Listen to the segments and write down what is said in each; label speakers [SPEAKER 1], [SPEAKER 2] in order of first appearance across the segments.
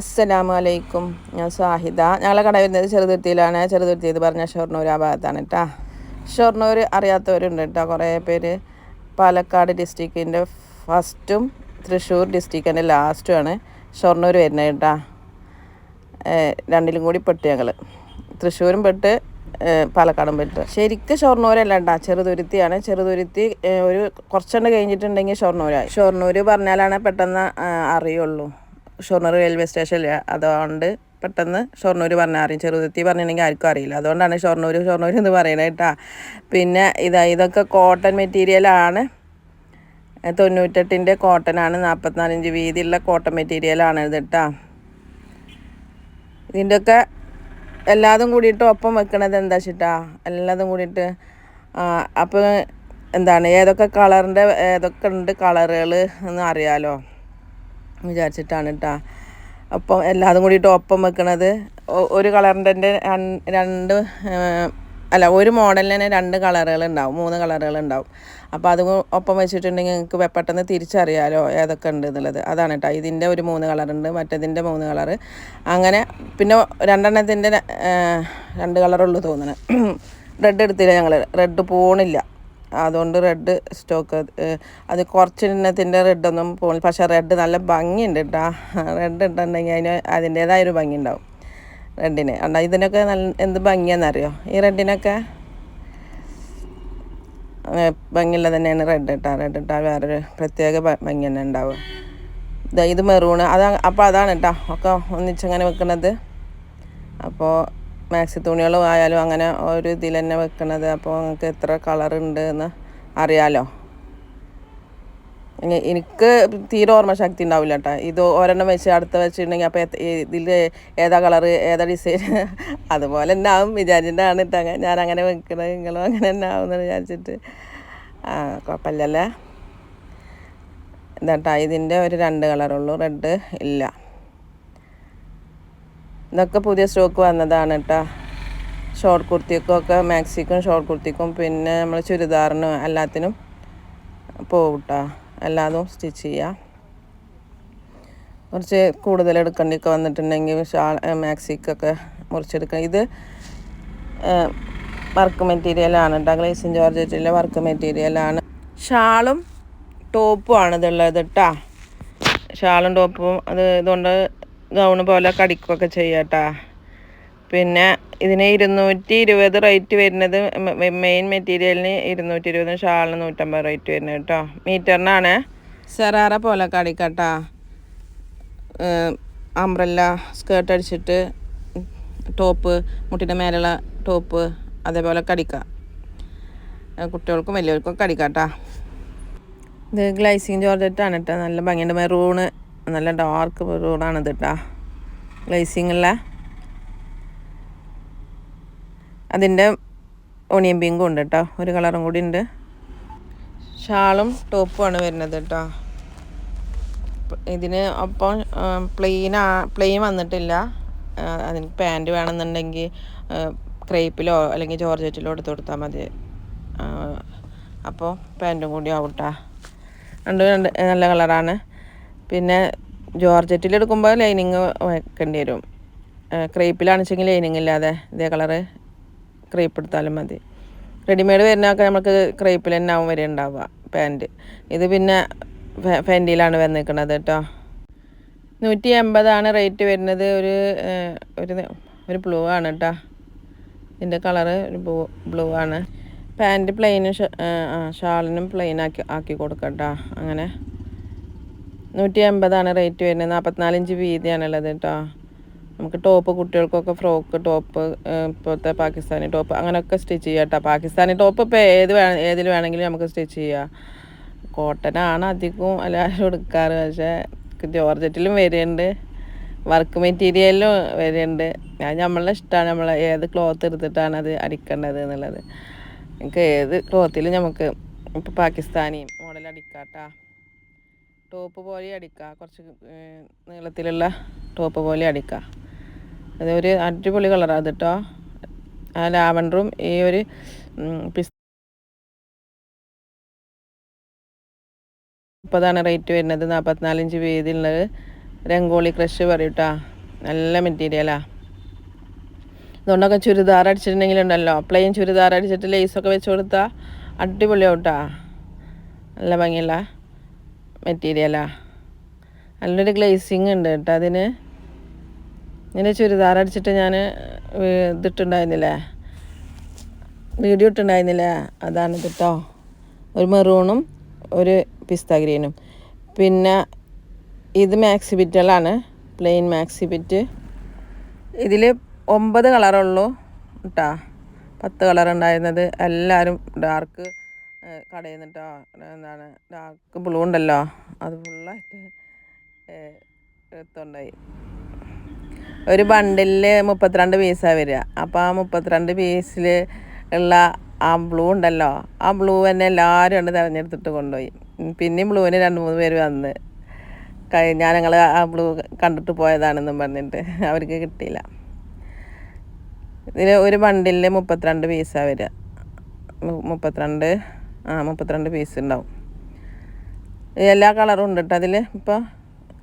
[SPEAKER 1] അസ്സലാമു അലൈക്കും ഞാൻ സാഹിദ. ഞങ്ങളെ കട വരുന്നത് ചെറുതുരുത്തിയിലാണ് ചെറുതുരുത്തി എന്ന് പറഞ്ഞ ഷൊർണൂർ ആ ഭാഗത്താണ് കേട്ടോ ഷൊർണൂർ അറിയാത്തവരുണ്ട് കേട്ടോ കുറേ പേര് പാലക്കാട് ഡിസ്ട്രിക്റ്റിന്റെ ഫസ്റ്റും തൃശ്ശൂർ ഡിസ്ട്രിക്റ്റിന്റെ ലാസ്റ്റുമാണ് ഷൊർണൂർ വരുന്നത് കേട്ടോ രണ്ടിലും കൂടി പെട്ട് ഞങ്ങൾ തൃശ്ശൂരും പെട്ട് പാലക്കാടും പെട്ട്. ശരിക്കും ഷൊർണൂരല്ല കേട്ടോ ചെറുതുരുത്തിയാണ്. ചെറുതുരുത്തി ഒരു കുറച്ചെണ്ണം കഴിഞ്ഞിട്ടുണ്ടെങ്കിൽ ഷൊർണൂരായി. ഷൊർണൂർ പറഞ്ഞാലാണ് പെട്ടെന്ന് അറിയുള്ളൂ. ഷൊർണൂർ റെയിൽവേ സ്റ്റേഷനില്ല അതുകൊണ്ട് പെട്ടെന്ന് ഷൊർണൂർ പറഞ്ഞാൽ അറിയും ചെറുതെത്തി പറഞ്ഞിട്ടുണ്ടെങ്കിൽ ആർക്കും അറിയില്ല. അതുകൊണ്ടാണ് ഷൊർണൂർ ഷൊർണൂർ എന്ന് പറയുന്നത് കേട്ടോ. പിന്നെ ഇതാ ഇതൊക്കെ കോട്ടൺ മെറ്റീരിയലാണ് തൊണ്ണൂറ്റെട്ടിന്റെ കോട്ടനാണ് നാൽപ്പത്തിനാലിഞ്ച് വീതിയുള്ള കോട്ടൺ മെറ്റീരിയലാണ് ഇത് കേട്ടോ. ഇതിന്റെയൊക്കെ എല്ലാതും കൂടിയിട്ട് ഒപ്പം വെക്കണത് എന്താ വെച്ചിട്ടാ എല്ലാതും കൂടിയിട്ട് അപ്പോൾ എന്താണ് ഏതൊക്കെ കളറിന്റെ ഏതൊക്കെ ഉണ്ട് കളറുകൾ എന്ന് അറിയാലോ. വിചാരിച്ചിട്ടാണ് കേട്ടോ അപ്പം എല്ലാതും കൂടിയിട്ട് ഒപ്പം വെക്കണത് ഒരു കളറിന്റെ രണ്ട് അല്ല ഒരു മോഡലിന് തന്നെ രണ്ട് കളറുകൾ ഉണ്ടാവും മൂന്ന് കളറുകൾ ഉണ്ടാവും അപ്പോൾ അത് ഒപ്പം വെച്ചിട്ടുണ്ടെങ്കിൽ നിങ്ങൾക്ക് പെട്ടെന്ന് തിരിച്ചറിയാലോ ഏതൊക്കെ ഉണ്ട് എന്നുള്ളത്. അതാണ് കേട്ടോ ഇതിന്റെ ഒരു മൂന്ന് കളറുണ്ട് മറ്റേതിന്റെ മൂന്ന് കളറ്. അങ്ങനെ പിന്നെ രണ്ടെണ്ണത്തിന്റെ രണ്ട് കളറുള്ളൂ തോന്നുന്നത് റെഡ് എടുത്തില്ല ഞങ്ങൾ റെഡ് പോണില്ല. അതുകൊണ്ട് റെഡ് സ്റ്റോക്ക് അത് കുറച്ച് എണ്ണത്തിന്റെ റെഡൊന്നും പോകുന്നില്ല പക്ഷേ റെഡ് നല്ല ഭംഗിയുണ്ട് കേട്ടോ റെഡ് ഇട്ടുണ്ടെങ്കിൽ അതിന് അതിന്റേതായൊരു ഭംഗി ഉണ്ടാവും റെഡിന് അണ്ട ഇതിനൊക്കെ നല്ല എന്ത് ഭംഗിയാണെന്നറിയോ ഈ റെഡിനൊക്കെ ഭംഗിയുള്ള തന്നെയാണ് റെഡ് ഇട്ടാ റെഡ് ഇട്ടാൽ വേറൊരു പ്രത്യേക ഭംഗി തന്നെ ഉണ്ടാവും ഇത് മെറൂണ് അതാ അപ്പോൾ അതാണ് കേട്ടോ ഒക്കെ ഒന്നിച്ചങ്ങനെ വെക്കണത്. അപ്പോൾ മാക്സി തുണികളും ആയാലും അങ്ങനെ ഒരു ഇതിൽ തന്നെ വെക്കണത്. അപ്പോൾ നിങ്ങൾക്ക് എത്ര കളർ ഉണ്ട് എന്ന് അറിയാലോ എനിക്ക് തീരെ ഓർമ്മ ശക്തി ഉണ്ടാവില്ല കേട്ടോ. ഇത് ഒരെണ്ണം വെച്ച് അടുത്ത് വെച്ചിട്ടുണ്ടെങ്കിൽ അപ്പോൾ ഇതിൽ ഏതാ കളറ് ഏതാ ഡിസൈൻ അതുപോലെ തന്നെ ആവും. വിചാരിച്ചിട്ടാണ് കേട്ടോ ഞാൻ അങ്ങനെ വെക്കണത്. നിങ്ങളും അങ്ങനെ തന്നെ ആവുമെന്ന് വിചാരിച്ചിട്ട്. ആ കുഴപ്പമില്ലല്ലേ? ഇതാട്ടാ ഇതിന്റെ ഒരു രണ്ട് കളറുള്ളൂ റെഡ് ഇല്ല. ഇതൊക്കെ പുതിയ സ്റ്റോക്ക് വന്നതാണ് കേട്ടോ. ഷോർട്ട് കുർത്തിക്കൊക്കെ മാക്സിക്കും ഷോർട്ട് കുർത്തിക്കും പിന്നെ നമ്മൾ ചുരിദാറിനും എല്ലാത്തിനും പോകും കേട്ടോ എല്ലാതും സ്റ്റിച്ച് ചെയ്യാം. കുറച്ച് കൂടുതൽ എടുക്കേണ്ടിയൊക്കെ വന്നിട്ടുണ്ടെങ്കിൽ ഷാൾ മാക്സിക്കൊക്കെ മുറിച്ചെടുക്കണം ഇത് വർക്ക് മെറ്റീരിയലാണ് കേട്ടോ. ഗ്ലേസിൻ ജോർജറ്റിലെ വർക്ക് മെറ്റീരിയലാണ് ഷാളും ടോപ്പും ആണ് ഇതുള്ളത് കേട്ടോ. ഷാളും ടോപ്പും അത് ഇതുകൊണ്ട് ഗൗണ് പോലെ കടിക്കുകയൊക്കെ ചെയ്യാട്ടാ. പിന്നെ ഇതിന് ഇരുന്നൂറ്റി ഇരുപത് റേറ്റ് വരുന്നത് മെയിൻ മെറ്റീരിയലിന് ഇരുന്നൂറ്റി ഇരുപതും ഷാളിന് നൂറ്റമ്പത് റേറ്റ് വരുന്നത് കേട്ടോ. മീറ്ററിനാണ്. സെറാറ പോലെ കടിക്കട്ടാ. അംബ്രല്ല സ്കേർട്ട് അടിച്ചിട്ട് ടോപ്പ് മുട്ടിന്റെ മേലുള്ള ടോപ്പ് അതേപോലെ കടിക്കാം. കുട്ടികൾക്കും വലിയവർക്കും കടിക്കാം കേട്ടോ ഇത് ഗ്ലൈസിങ് ജോർജറ്റാണ് കേട്ടോ നല്ല ഭംഗിയുണ്ട്. മെറൂണ് നല്ല ഡാർക്ക് ഇത് കേട്ടോ ഗ്ലൈസിങ് ഉള്ള അതിന്റെ ഒണിയൻ പിങ്കും ഉണ്ട് കേട്ടോ ഒരു കളറും കൂടി ഉണ്ട്. ഷാളും ടോപ്പും ആണ് വരുന്നത് കേട്ടോ ഇതിന് ഒപ്പം പ്ലെയിൻ പ്ലെയിൻ വന്നിട്ടില്ല. അതിന് പാന്റ് വേണമെന്നുണ്ടെങ്കിൽ ക്രേപ്പിലോ അല്ലെങ്കിൽ ജോർജറ്റിലോ എടുത്ത് കൊടുത്താൽ മതി. അപ്പോൾ പാന്റും കൂടി ആവട്ടാ രണ്ട് രണ്ട് നല്ല കളറാണ്. പിന്നെ ജോർജറ്റിൽ എടുക്കുമ്പോൾ ലൈനിങ് വെക്കേണ്ടി വരും. ക്രീപ്പിലാണെച്ചെങ്കിൽ ലൈനിങ് ഇല്ലാതെ ഇതേ കളറ് ക്രീപ്പ് എടുത്താലും മതി. റെഡിമെയ്ഡ് വരുന്നതൊക്കെ നമുക്ക് ക്രീപ്പിൽ തന്നെ ആവും വരെ ഉണ്ടാവുക പാന്റ് ഇത് പിന്നെ ഫെന്റിയിലാണ് വന്നിരിക്കുന്നത് കേട്ടോ. നൂറ്റി എൺപതാണ് റേറ്റ് വരുന്നത്. ഒരു ഒരു ഒരു ബ്ലൂ ആണ് കേട്ടോ. ഇതിന്റെ കളറ് ഒരു ബ്ലൂ ബ്ലൂ ആണ്. പാന്റ് പ്ലെയിനും ഷാളിനും പ്ലെയിൻ ആക്കി ആക്കി കൊടുക്കട്ടോ അങ്ങനെ നൂറ്റി അമ്പതാണ് റേറ്റ് വരുന്നത്. നാൽപ്പത്തിനാല് ഇഞ്ച് വീതിയാണുള്ളത് കേട്ടോ നമുക്ക് ടോപ്പ് കുട്ടികൾക്കൊക്കെ ഫ്രോക്ക് ടോപ്പ് ഇപ്പോഴത്തെ പാകിസ്ഥാനി ടോപ്പ് അങ്ങനെയൊക്കെ സ്റ്റിച്ച് ചെയ്യാം കേട്ടോ പാകിസ്ഥാനി ടോപ്പ് ഇപ്പോൾ ഏത് വേ ഏതിൽ വേണമെങ്കിലും നമുക്ക് സ്റ്റിച്ച് ചെയ്യാം. കോട്ടനാണ് അധികവും എല്ലാവരും എടുക്കാറ്. പക്ഷേ ജോർജറ്റിലും വരുന്നുണ്ട് വർക്ക് മെറ്റീരിയലിലും വരുന്നുണ്ട് ഞാൻ നമ്മളെ ഇഷ്ടമാണ് നമ്മൾ ഏത് ക്ലോത്ത് എടുത്തിട്ടാണ് അത് അടിക്കേണ്ടത് എന്നുള്ളത്. നമുക്ക് ഏത് ക്ലോത്തിലും നമുക്ക് ഇപ്പോൾ പാകിസ്ഥാനി മോഡൽ അടിക്കാട്ടാ. ടോപ്പ് പോലെ അടിക്കുക കുറച്ച് നീളത്തിലുള്ള ടോപ്പ് പോലെ അടിക്കുക അത് ഒരു അടിപൊളി കളറാണ് അത് കേട്ടോ ആ ലാവൻഡറും ഈ ഒരു പിസ് മുപ്പതാണ് റേറ്റ് വരുന്നത്. നാൽപ്പത്തിനാലിഞ്ച് വീതിയുള്ളത്. രംഗോളി ക്രഷ് പറയും കേട്ടോ നല്ല മെറ്റീരിയലാ അതുകൊണ്ടൊക്കെ ചുരിദാർ അടിച്ചിട്ടുണ്ടെങ്കിലുണ്ടല്ലോ പ്ലെയിൻ ചുരിദാർ അടിച്ചിട്ട് ലേസൊക്കെ വെച്ച് കൊടുത്താൽ അടിപൊളിയാവും കേട്ടോ നല്ല ഭംഗിയുള്ള മെറ്റീരിയലാ നല്ലൊരു ഗ്ലേസിങ് ഉണ്ട് കേട്ടോ അതിന്. ഇങ്ങനെ ചുരിദാർ അടിച്ചിട്ട് ഞാൻ ഇതിട്ടുണ്ടായിരുന്നില്ലേ? വീഡിയോ ഇട്ടുണ്ടായിരുന്നില്ലേ? അതാണ് കേട്ടോ ഒരു മെറൂണും ഒരു പിസ്ത ഗ്രീനും. പിന്നെ ഇത് മാക്സി ബിറ്റുകളാണ് പ്ലെയിൻ മാക്സി ബിറ്റ് ഇതിൽ ഒമ്പത് കളറുള്ളൂ കേട്ടോ പത്ത് കളർ ഉണ്ടായിരുന്നത് എല്ലാവരും ഡാർക്ക് കടയിൽ നിന്നിട്ടോ എന്താണ് ഡാർക്ക് ബ്ലൂ ഉണ്ടല്ലോ അത് ഫുള്ളായിട്ട് എടുത്തുണ്ടായി. ഒരു ബണ്ടിലിൽ മുപ്പത്തിരണ്ട് പീസാണ് വരിക. അപ്പോൾ ആ മുപ്പത്തിരണ്ട് പീസിൽ ഉള്ള ആ ബ്ലൂ ഉണ്ടല്ലോ ആ ബ്ലൂ തന്നെ എല്ലാവരും ഉണ്ട് തിരഞ്ഞെടുത്തിട്ട് കൊണ്ടുപോയി. പിന്നെയും ബ്ലൂവിന് രണ്ട് മൂന്ന് പേര് വന്ന് ഞാൻ ഞങ്ങൾ ആ ബ്ലൂ കണ്ടിട്ട് പോയതാണെന്നും പറഞ്ഞിട്ട് അവർക്ക് കിട്ടിയില്ല. ഇതിൽ ഒരു ബണ്ടിലിൽ മുപ്പത്തിരണ്ട് പീസാണ് വരിക. മുപ്പത്തിരണ്ട് ആ മുപ്പത്തിരണ്ട് പീസ് ഉണ്ടാവും എല്ലാ കളറും ഉണ്ട് കേട്ടോ അതിൽ ഇപ്പോൾ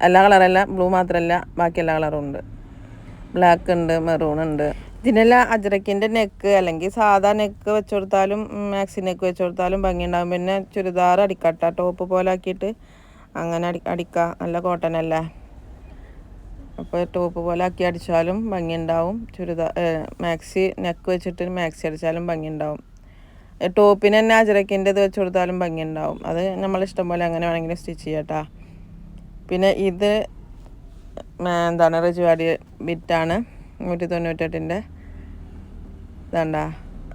[SPEAKER 1] എല്ലാ കളറല്ല ബ്ലൂ മാത്രമല്ല ബാക്കി എല്ലാ കളറും ഉണ്ട്. ബ്ലാക്ക് ഉണ്ട് മെറൂൺ ഉണ്ട്. ഇതിനെല്ലാം അജ്രക്കിന്റെ നെക്ക് അല്ലെങ്കിൽ സാധാ നെക്ക് വെച്ച് കൊടുത്താലും മാക്സി നെക്ക് വെച്ച് കൊടുത്താലും ഭംഗിയുണ്ടാകും പിന്നെ ചുരിദാർ അടിക്കട്ട ടോപ്പ് പോലെ ആക്കിയിട്ട് അങ്ങനെ അടി അടിക്കാം. നല്ല കോട്ടൺ അല്ലേ? അപ്പോൾ ടോപ്പ് പോലെ ആക്കി അടിച്ചാലും ഭംഗിയുണ്ടാവും. ചുരിദാർ മാക്സി നെക്ക് വെച്ചിട്ട് മാക്സി അടിച്ചാലും ഭംഗിയുണ്ടാവും. ടോപ്പിന് തന്നെ അജരക്കിന്റെ ഇത് വെച്ച് കൊടുത്താലും ഭംഗിയുണ്ടാവും. അത് നമ്മൾ ഇഷ്ടം പോലെ അങ്ങനെ വേണമെങ്കിലും സ്റ്റിച്ച് ചെയ്യട്ടാ. പിന്നെ ഇത് എന്താണ് റിജുവാടി ബിറ്റാണ് നൂറ്റി തൊണ്ണൂറ്റെട്ടിന്റെ ഇതാണ്ട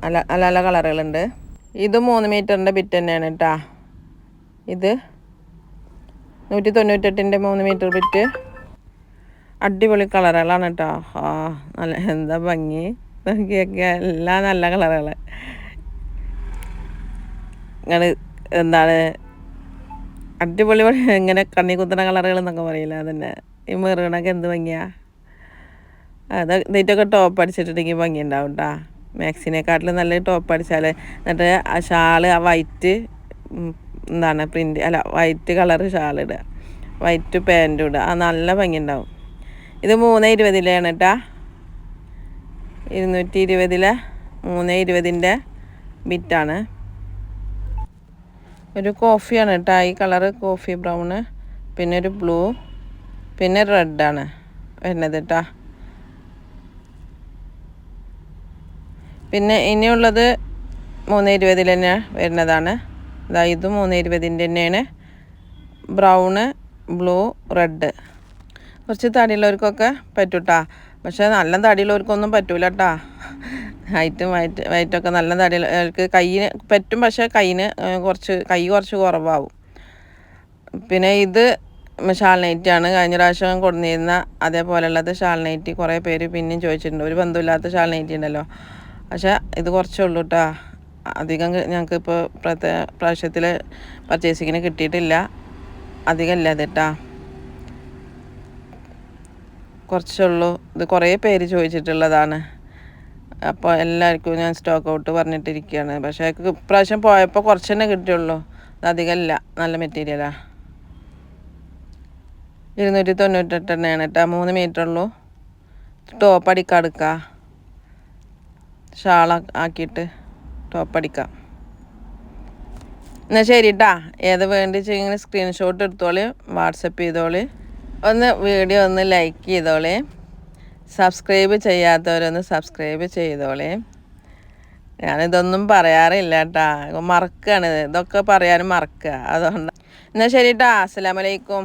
[SPEAKER 1] അല നല്ല കളറുകളുണ്ട്. ഇത് മൂന്ന് മീറ്ററിന്റെ ബിറ്റ് തന്നെയാണ് കേട്ടാ ഇത് നൂറ്റി തൊണ്ണൂറ്റെട്ടിന്റെ മൂന്ന് മീറ്റർ ബിറ്റ്. അടിപൊളി കളറുകളാണ് കേട്ടോ ആ നല്ല എന്താ ഭംഗി. നോക്കിയൊക്കെ എല്ലാം നല്ല കളറുകൾ നിങ്ങൾ എന്താണ് അടിപൊളി ഇങ്ങനെ കണ്ണി കുത്തണ കളറുകൾ എന്നൊക്കെ പറയില്ല അതന്നെ. ഈ മെറൂണൊക്കെ എന്ത് ഭംഗിയാ? അത് നെറ്റൊക്കെ ടോപ്പ് അടിച്ചിട്ടുണ്ടെങ്കിൽ ഭംഗി ഉണ്ടാവും കേട്ടോ മാക്സിനെക്കാട്ടിലും നല്ല ടോപ്പ് അടിച്ചാൽ എന്നിട്ട് ആ ഷാൾ ആ വൈറ്റ് എന്താണ് പ്രിന്റ് അല്ല വൈറ്റ് കളർ ഷാൾ ഇടുക. വൈറ്റ് പാന്റും ഇടുക. ആ നല്ല ഭംഗി ഉണ്ടാവും ഇത് മൂന്ന് ഇരുപതിലാണ് കേട്ടാ ഇരുന്നൂറ്റി ഇരുപതിലെ മൂന്ന് ഇരുപതിന്റെ ബിറ്റാണ് ഒരു കോഫിയാണ് കേട്ടോ. ഈ കളറ് കോഫി ബ്രൗണ് പിന്നെ ഒരു ബ്ലൂ പിന്നെ റെഡാണ് വരുന്നത് കേട്ടോ. പിന്നെ ഇനിയുള്ളത് മൂന്ന് ഇരുപതിൽ തന്നെ വരുന്നതാണ്. ഇതാ ഇത് മൂന്ന് ഇരുപതിന്റെ തന്നെയാണ്. Brown blue red. കുറച്ച് തടിയുള്ളവർക്കൊക്കെ പറ്റൂട്ടാ. പക്ഷേ നല്ല തടിയുള്ളവർക്കൊന്നും പറ്റൂല കേട്ടാ ഹൈറ്റും വൈറ്റ് വൈറ്റൊക്കെ നല്ല തടിയുള്ളവർക്ക് കയ്യിന് പറ്റും പക്ഷേ കയ്യിന് കുറച്ച് കൈ കുറച്ച് കുറവാകും പിന്നെ ഇത് ഷാൾ നൈറ്റിയാണ് കഴിഞ്ഞ പ്രാവശ്യം കൊടുന്നിരുന്ന അതേപോലെയുള്ളത് ഷാൾ നൈറ്റി കുറേ പേര് പിന്നെയും ചോദിച്ചിട്ടുണ്ട്. ഒരു ബന്ധമില്ലാത്ത ഷാൾ നൈറ്റി ഉണ്ടല്ലോ. പക്ഷേ ഇത് കുറച്ചേ ഉള്ളൂ കേട്ടോ അധികം ഞങ്ങൾക്ക് ഇപ്പോൾ പ്രത്യേക പ്രാവശ്യത്തിൽ പർച്ചേസിങ്ങിന് കിട്ടിയിട്ടില്ല. അധികം ഇല്ല ഇത് കേട്ടാ കുറച്ചുള്ളൂ. ഇത് കുറേ പേര് ചോദിച്ചിട്ടുള്ളതാണ്. അപ്പോൾ എല്ലാവർക്കും ഞാൻ സ്റ്റോക്ക് ഔട്ട് പറഞ്ഞിട്ടിരിക്കുകയാണ്. പക്ഷേ ഇപ്രാവശ്യം പോയപ്പോൾ കുറച്ച് തന്നെ കിട്ടിയുള്ളൂ. അത് ഇല്ല നല്ല മെറ്റീരിയലാണ് ഇരുന്നൂറ്റി തൊണ്ണൂറ്റെട്ട് എണ്ണയാണ് കേട്ടോ. മൂന്ന് മീറ്റർ ഉള്ളൂ. ടോപ്പ് അടിക്കാം എടുക്കാം. ഷാള ആക്കിയിട്ട് ടോപ്പ് അടിക്കാം. എന്നാൽ ശരി കേട്ടാ ഏത് വേണ്ടി ചെയ്യുന്ന സ്ക്രീൻഷോട്ട് എടുത്തോളി. വാട്സപ്പ് ചെയ്തോളി. ഒന്ന് വീഡിയോ ഒന്ന് ലൈക്ക് ചെയ്തോളേ. സബ്സ്ക്രൈബ് ചെയ്യാത്തവരൊന്ന് സബ്സ്ക്രൈബ് ചെയ്തോളെ. ഞാനിതൊന്നും പറയാറില്ല കേട്ടാ മറക്കുകയാണ് ഇതൊക്കെ പറയാനും മറക്കുക അതുകൊണ്ട് എന്നാൽ ശരി കേട്ടാ അസ്സലാമലൈക്കും